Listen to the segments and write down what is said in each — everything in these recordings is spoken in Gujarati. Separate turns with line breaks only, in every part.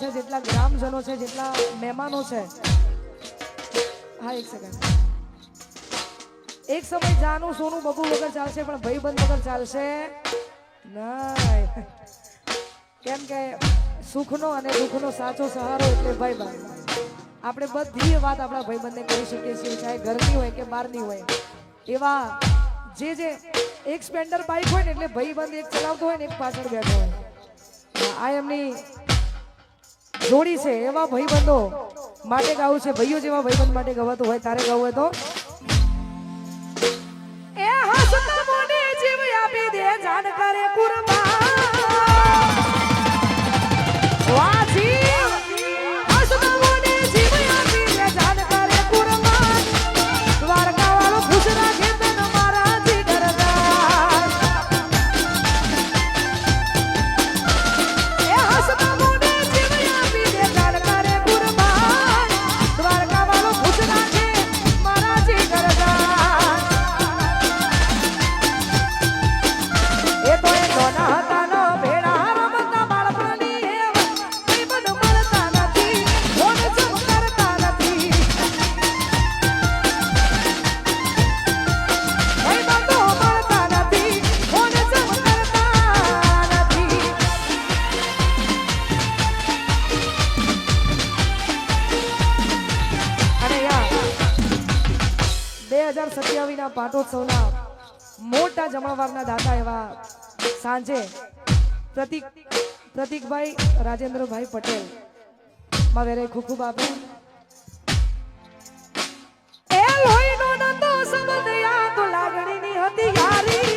છે, જેટલા ગ્રામજનો છે, જેટલા મહેમાનો છે? હા, એક સેકન્ડ એક સમય જાનું સોનું બબુ વગર ચાલશે, પણ ભાઈબંધ વગર ચાલશે ના કેમ કે સુખનો અને દુઃખનો સાચો સહારો એટલે ભાઈબંધ. આપણે બધી વાત આપણા ભાઈબંધને કહી શકીએ છીએ, ચાહે ઘરની હોય કે બહારની હોય. એવા જે જે એક સ્પેન્ડર બાઇક હોય ને, એટલે ભાઈબંધ એક ચલાવતો હોય ને, એક પાછળ બેઠો હોય. આ એમની જોડી છે એવા ભાઈબંધો માટે ગાવું છે. ભાઈઓ જેવા ભાઈબંધ માટે ગવાતું હોય, તારે ગાવું હોય તો સત્યાવીસના પાટોત્સવના મોટા જમાવારના દાતા એવા સાંજે પ્રતિક પ્રતિકભાઈ રાજેન્દ્રભાઈ પટેલ. માં વેરે ખૂબ ખૂબ આપે એ લોહીનો દંતો સંબંધ યાદ લાગણીની હતી યારી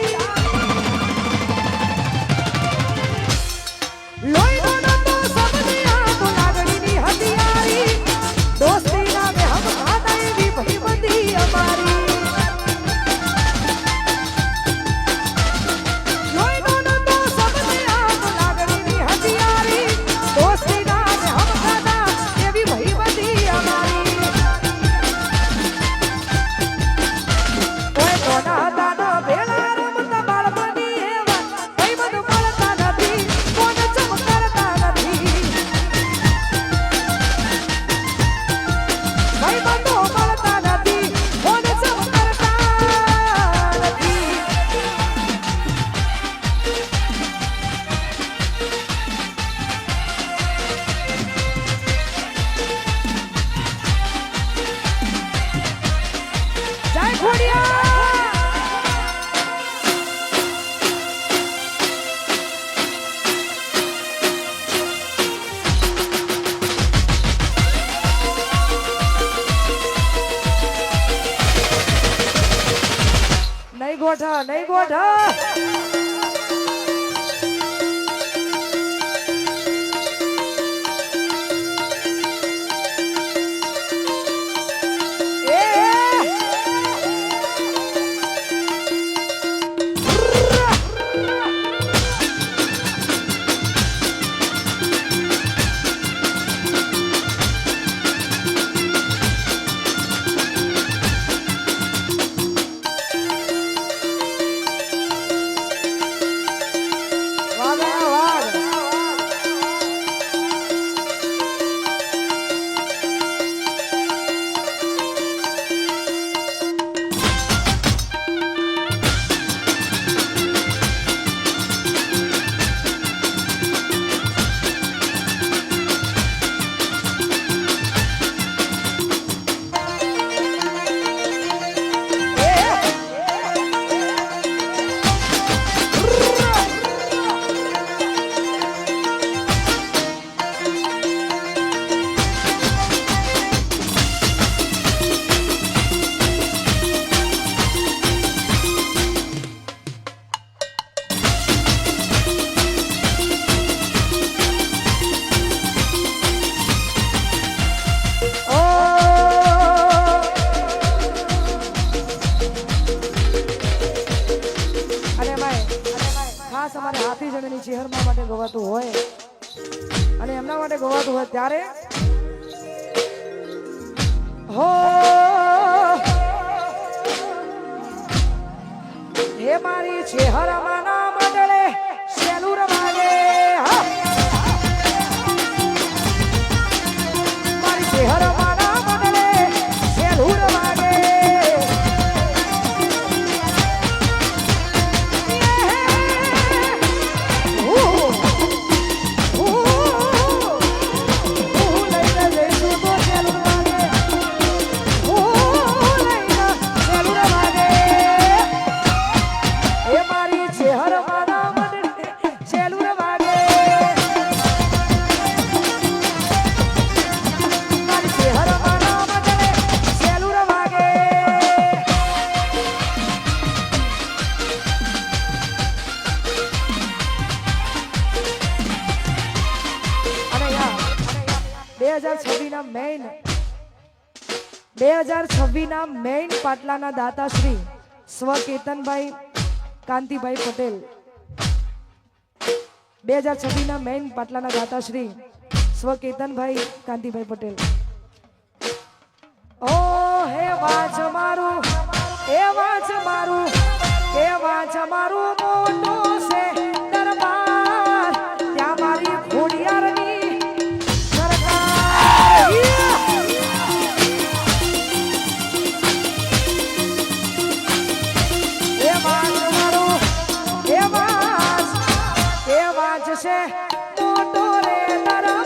ખાસ અમારે હાથી જણની ચહેરમાં માટે ગવાતું હોય અને એમના માટે ગવાતું હોય ત્યારે હો! હે મારી ચેહરામાં બે હજાર છવ્વીસના મેઇન પાટલાના દાતાશ્રી સ્વ કેતનભાઈ કાંતિભાઈ પટેલ. બે હજાર છવ્વીસના મેઇન પાટલાના દાતાશ્રી સ્વ કેતનભાઈ કાંતિભાઈ પટેલ. ઓ છે? મોટો રે દરબાર